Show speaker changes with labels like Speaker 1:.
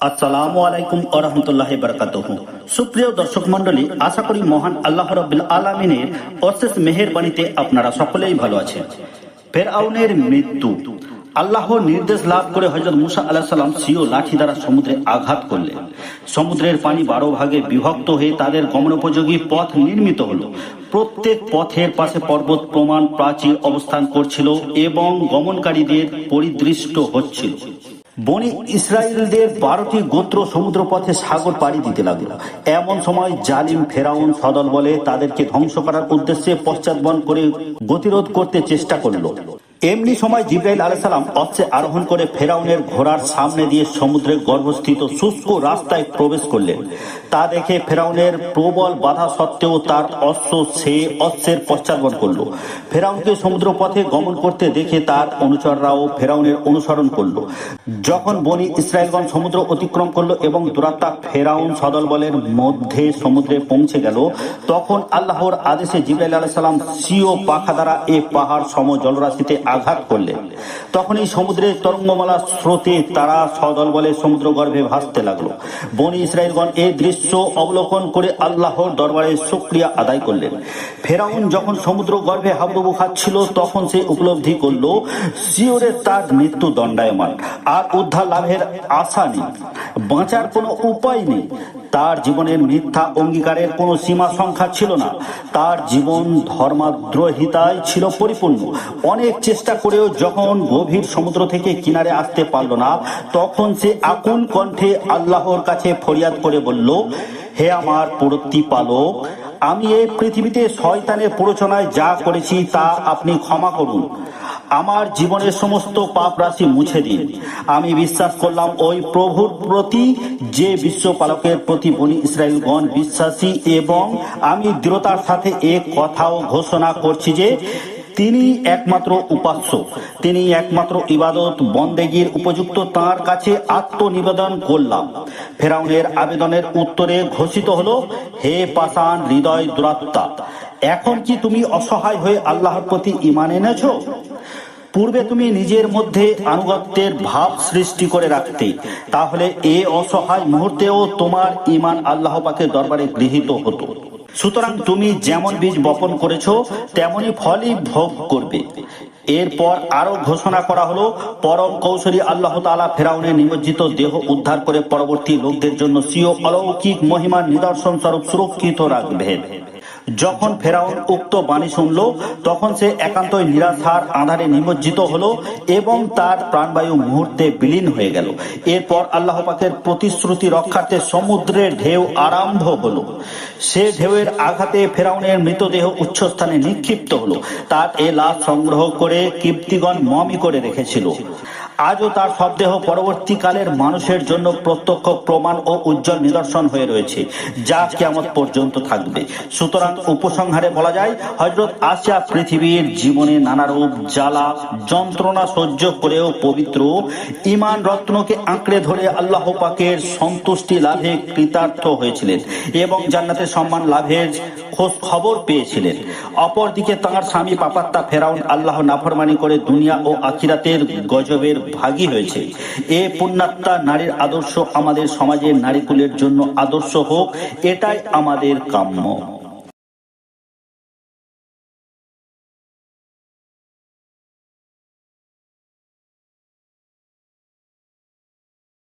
Speaker 1: আসসালামু আলাইকুম আরহামতুল্লাহ বারকাতুহু। সুপ্রিয় দর্শক মন্ডলী আশা করি মহান আল্লাহ রবিল আলমিনের অশেষ মেহেরবাণীতে আপনারা সকলেই ভালো আছেন। ফেরাউনের মৃত্যু। আল্লাহর নির্দেশ লাভ করে হজরত মুসা আলাহ সাল্লাম সিও লাঠি দ্বারা সমুদ্রে আঘাত করলেন। সমুদ্রের পানি বারো ভাগে বিভক্ত হয়ে তাদের গমনোপযোগী পথ নির্মিত হলো। প্রত্যেক পথের পাশে পর্বত প্রমাণ প্রাচীর অবস্থান করছিল এবং গমনকারীদের পরিদৃষ্ট হচ্ছিল। বনি ইসরায়েলদের বারোটি গোত্র সমুদ্র পথে সাগর পাড়ি দিতে লাগল। এমন সময় জালিম ফেরাউন সদল বলে তাদেরকে ধ্বংস করার উদ্দেশ্যে পশ্চাৎবন করে গতিরোধ করতে চেষ্টা করল। এমনি সময় জিব্রাইল আলাইসালাম অস্ত্রে আরোহণ করে ফেরাউনের ঘোড়ার সামনে দিয়ে সমুদ্রের গর্ভস্থিত শুষ্ক রাস্তায় প্রবেশ করলেন। তা দেখে ফেরাউনের প্রবল বাধা সত্ত্বেও তার অস্ত্র সে অস্ত্রের পশ্চাৎবন করল। ফেরাউনকে সমুদ্র পথে গমন করতে দেখে তার অনুচররাও ফেরাউনের অনুসরণ করল। যখন বনি ইসরায়েলগণ সমুদ্র অতিক্রম করল এবং দুরাত্মা ফেরাউন সদল বলের মধ্যে সমুদ্রে পৌঁছে গেল, তখন আল্লাহর আদেশে জিব্রাইল আলাইসালাম সিও পাখা দ্বারা এ পাহাড় সম জলরাশিতে আঘাত করলেন তখনই সমুদ্রের তরঙ্গমালা স্রোতে তারা সদল বলে সমুদ্র গর্ভে ভাসতে লাগল। বনি ইসরায়েলগণ এই দৃশ্য অবলোকন করে আল্লাহর দরবারে শুক্রিয়া আদায় করলেন। ফেরাউন যখন সমুদ্র গর্ভে হাবুডুবু খাচ্ছিল, তখন সে উপলব্ধি করল, সিওরে তার মৃত্যু দণ্ডায়মান। আর উদ্ধার লাভের আশা নেই। বাঁচার কোনো উপায় নেই। তার জীবনের মিথ্যা অঙ্গীকারের কোনো সীমা সংখ্যা ছিল না। তার জীবন ধর্মাদ্রোহিতায় ছিল পরিপূর্ণ। অনেক চেষ্টা করেও যখন গভীর সমুদ্র থেকে কিনারে আসতে পারল না, তখন সে আকুল কণ্ঠে আল্লাহর কাছে ফরিয়াদ করে বলল, হে আমার প্রতিপালক, আমি এই পৃথিবীতে শয়তানের প্ররোচনায় যা করেছি তা আপনি ক্ষমা করুন। আমার জীবনের সমস্ত পাপ রাশি মুছে দিন। আমি বিশ্বাস করলাম ওই প্রভুর প্রতি, যে বিশ্বপালকের প্রতি বনি ইসরায়েলগণ বিশ্বাসী এবং আমি দৃঢ়তার সাথে এ কথাও ঘোষণা করছি যে, তিনি একমাত্র উপাস্য। তিনি একমাত্র ইবাদত বন্দেগীর উপযুক্ত তার কাছে আত্মনিবেদন করলাম। ফেরাউনের আবেদনের উত্তরে ঘোষিত হলো, হে পাষাণ হৃদয় দুরাত্মা, এখন কি তুমি অসহায় হয়ে আল্লাহর প্রতি ইমান এনেছো? পূর্বে তুমি নিজের মধ্যে আনুগত্যের ভাব সৃষ্টি করে রাখতে, তাহলে এ অসহায় মুহূর্তেও তোমার ইমান আল্লাহ পাকের দরবারে গৃহীত হতো। সুতরাং তুমি যেমন বীজ বপন করেছ তেমনই ফলই ভোগ করবে। এরপর আরও ঘোষণা করা হলো, পরম কৌশলী আল্লাহ তালা ফেরাউনের নিমজ্জিত দেহ উদ্ধার করে পরবর্তী লোকদের জন্য সিও অলৌকিক মহিমার নিদর্শন স্বরূপ সুরক্ষিত রাখবেন। যখন ফেরাউন উক্ত বাণী শুনল, তখন সে একান্তই নিরাশার আধারে নিমজ্জিত হলো এবং তার প্রাণবায়ু মুহূর্তে বিলীন হয়ে গেল। এরপর আল্লাহ পাকের প্রতিশ্রুতি রক্ষার্থে সমুদ্রের ঢেউ আরম্ভ হলো। সে ঢেউয়ের আঘাতে ফেরাউনের মৃতদেহ উচ্চস্থানে নিক্ষিপ্ত হলো। তার এ লাশ সংগ্রহ করে কীর্তিগণ মমি করে রেখেছিল। আজও তার শবদেহ পরবর্তীকালের মানুষের জন্য প্রত্যক্ষ প্রমাণ ও উজ্জ্বল নিদর্শন হয়ে রয়েছে, যা কেমন পর্যন্ত থাকবে। সুতরাং উপসংহারে বলা যায় হজরত আসিয়া পৃথিবীর জীবনে নানারূপ জ্বালা, যন্ত্রণা সহ্য করেও পবিত্র ইমান রত্নকে আঁকড়ে ধরে আল্লাহ পাকের সন্তুষ্টি লাভে কৃতার্থ হয়েছিলেন এবং জান্নাতের সম্মান লাভের খোঁজ খবর পেয়েছিলেন। অপরদিকে তাঁর স্বামী পাপাত্তা ফেরাউন আল্লাহ নাফরমানি করে দুনিয়া ও আখিরাতের গজবের ভাগী হয়েছে। এ পুণ্যাত্মা নারীর আদর্শ আমাদের সমাজের নারীকুলের জন্য আদর্শ হোক, এটাই আমাদের কাম্য।